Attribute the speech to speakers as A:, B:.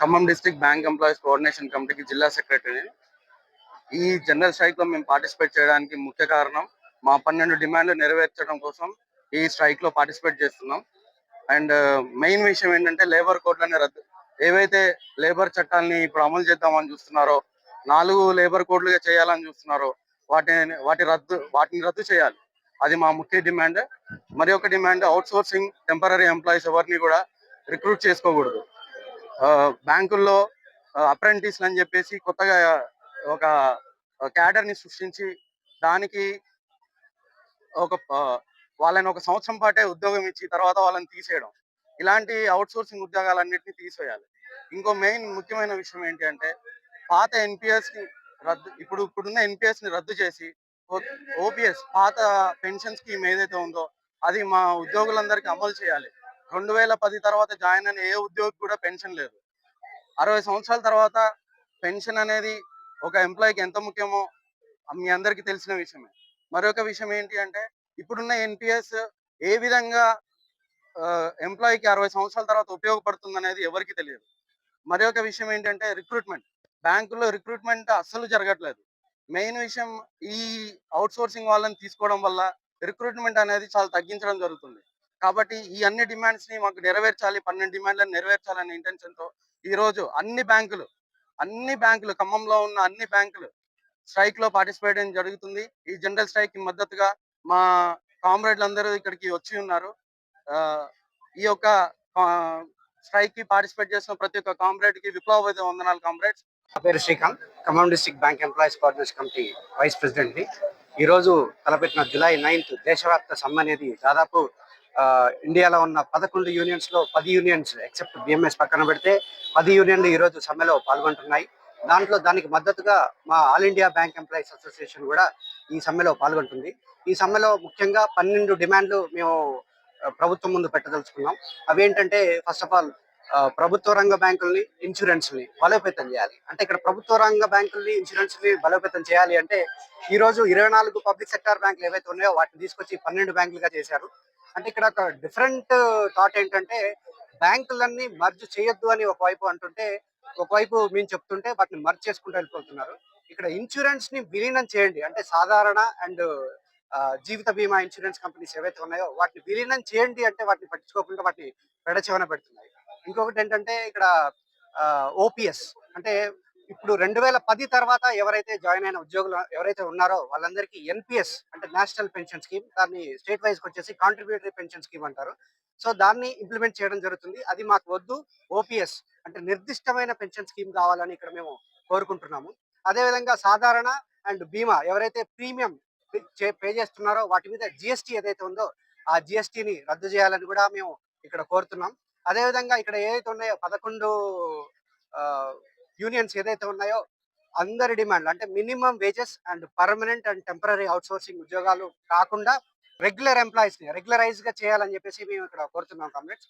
A: Khammam district bank employees coordination కమిటీకి జిల్లా సెక్రటరీని ఈ జనరల్ స్ట్రైక్లో మేము పార్టిసిపేట్ చేయడానికి ముఖ్య కారణం మా పన్నెండు డిమాండ్లు నెరవేర్చడం కోసం ఈ స్ట్రైక్లో పార్టిసిపేట్ చేస్తున్నాం. అండ్ uh, మెయిన్ విషయం ఏంటంటే లేబర్ కోడ్లని రద్దు. ఏవైతే లేబర్ చట్టాలని ఇప్పుడు అమలు చేద్దామని చూస్తున్నారో నాలుగు లేబర్ కోడ్లుగా చేయాలని చూస్తున్నారో వాటిని వాటి రద్దు వాటిని రద్దు చేయాలి. అది మా ముఖ్య డిమాండ్. మరి ఒక demand outsourcing temporary employees ఎవరిని కూడా రిక్రూట్ చేసుకోకూడదు. బ్యాంకుల్లో అప్రెంటిస్ అని చెప్పేసి కొత్తగా ఒక క్యాడర్ని సృష్టించి దానికి ఒక వాళ్ళని ఒక సంవత్సరం పాటే ఉద్యోగం ఇచ్చి తర్వాత వాళ్ళని తీసేయడం. ఇలాంటి అవుట్సోర్సింగ్ ఉద్యోగాలన్నింటినీ తీసేయాలి. ఇంకో మెయిన్ ముఖ్యమైన విషయం ఏంటి అంటే పాత ఎన్పిఎస్ని రద్దు ఇప్పుడు ఇప్పుడున్న ఎన్పిఎస్ని రద్దు చేసి ఓపీఎస్ పాత పెన్షన్ స్కీమ్ ఏదైతే ఉందో అది మా ఉద్యోగులందరికీ అమలు చేయాలి. రెండు వేల పది తర్వాత జాయిన్ అయిన ఏ ఉద్యోగి కూడా పెన్షన్ లేదు. అరవై సంవత్సరాల తర్వాత పెన్షన్ అనేది ఒక ఎంప్లాయీకి ఎంత ముఖ్యమో మీ అందరికీ తెలిసిన విషయమే. మరొక విషయం ఏంటి అంటే ఇప్పుడున్న ఎన్పిఎస్ ఏ విధంగా ఎంప్లాయీకి అరవై సంవత్సరాల తర్వాత ఉపయోగపడుతుంది అనేది ఎవరికి తెలియదు. మరి ఒక విషయం ఏంటంటే రిక్రూట్మెంట్. బ్యాంకుల్లో రిక్రూట్మెంట్ అస్సలు జరగట్లేదు. మెయిన్ విషయం ఈ అవుట్ సోర్సింగ్ వాళ్ళని తీసుకోవడం వల్ల రిక్రూట్మెంట్ అనేది చాలా తగ్గించడం జరుగుతుంది. కాబట్టి ఈ అన్ని డిమాండ్స్ని మాకు నెరవేర్చాలి పన్నెండు డిమాండ్లను నెరవేర్చాలనే ఇంటెన్షన్తో ఈ రోజు అన్ని బ్యాంకులు అన్ని బ్యాంకులు ఖమ్మంలో ఉన్న అన్ని బ్యాంకులు స్ట్రైక్లో పార్టిసిపేట్ చేయడం జరుగుతుంది. ఈ జనరల్ స్ట్రైక్కి మద్దతుగా మా కామ్రేడ్లు అందరూ ఇక్కడికి వచ్చి ఉన్నారు. ఆ, ఈ యొక్క స్ట్రైక్కి పార్టిసిపేట్ చేసిన ప్రతి ఒక్క కామ్రేడ్కి విప్లవ వందనాలు కామ్రేడ్స్.
B: నా పేరు Srikanth Khammam district bank employees coordination committee vice president ఈ ఈరోజు తలపెట్టిన జూలై నైన్త్ దేశవ్యాప్త సమ్మె అనేది దాదాపు ఇండియాలో ఉన్న పదకొండు యూనియన్స్లో పది యూనియన్స్ ఎక్సెప్ట్ బిఎంఎస్ పక్కన పెడితే పది యూనియన్లు ఈ రోజు సమ్మెలో పాల్గొంటున్నాయి. దాంట్లో దానికి మద్దతుగా మా all India bank employees association కూడా ఈ సమ్మెలో పాల్గొంటుంది. ఈ సమ్మెలో ముఖ్యంగా పన్నెండు డిమాండ్లు మేము ప్రభుత్వం ముందు పెట్టదలుచుకున్నాం. అవేంటంటే ఫస్ట్ ఆఫ్ ఆల్ ప్రభుత్వ రంగ బ్యాంకుల్ని ఇన్సూరెన్స్ని బలోపేతం చేయాలి. అంటే ఇక్కడ ప్రభుత్వ రంగ బ్యాంకుల్ని ఇన్సూరెన్స్ని బలోపేతం చేయాలి అంటే ఈ రోజు ఇరవై నాలుగు పబ్లిక్ సెక్టార్ బ్యాంకులు ఏవైతే ఉన్నాయో వాటిని తీసుకొచ్చి పన్నెండు బ్యాంకులుగా చేశారు. అంటే ఇక్కడ ఒక డిఫరెంట్ థాట్ ఏంటంటే బ్యాంకులన్నీ మర్జ్ చేయొద్దు అని ఒకవైపు అంటుంటే ఒకవైపు మేము చెప్తుంటే వాటిని మర్జ్ చేసుకుంటూ వెళ్ళిపోతున్నారు. ఇక్కడ ఇన్సూరెన్స్ని విలీనం చేయండి. అంటే సాధారణ అండ్ జీవిత బీమా ఇన్సూరెన్స్ కంపెనీస్ ఏవైతే ఉన్నాయో వాటిని విలీనం చేయండి అంటే వాటిని పట్టించుకోకుండా వాటిని పెడచెవన పెడుతున్నాయి. ఇంకొకటి ఏంటంటే ఇక్కడ ఓపీఎస్ అంటే ఇప్పుడు రెండు వేల పది తర్వాత ఎవరైతే జాయిన్ అయిన ఉద్యోగులు ఎవరైతే ఉన్నారో వాళ్ళందరికీ ఎన్పిఎస్ అంటే నేషనల్ పెన్షన్ స్కీమ్ దాన్ని స్టేట్ వైజ్ వచ్చేసి కాంట్రిబ్యూటరీ పెన్షన్ స్కీమ్ అంటారు. సో దాన్ని ఇంప్లిమెంట్ చేయడం జరుగుతుంది. అది మాకు వద్దు. ఓపీఎస్ అంటే నిర్దిష్టమైన పెన్షన్ స్కీమ్ కావాలని ఇక్కడ మేము కోరుకుంటున్నాము. అదేవిధంగా సాధారణ అండ్ బీమా ఎవరైతే ప్రీమియం పే చేస్తున్నారో వాటి మీద జిఎస్టీ ఏదైతే ఉందో ఆ జిఎస్టీని రద్దు చేయాలని కూడా మేము ఇక్కడ కోరుతున్నాం. అదేవిధంగా ఇక్కడ ఏదైతే ఉన్నాయో పదకొండు యూనియన్స్ ఏదైతే ఉన్నాయో అందరి డిమాండ్ అంటే minimum wages and permanent and temporary outsourcing ఉద్యోగాలు కాకుండా రెగ్యులర్ ఎంప్లాయీస్ని ని రెగ్యులరైజ్గా చేయాలని చెప్పేసి మేము ఇక్కడ కోరుతున్నాం కామ్రేడ్స్.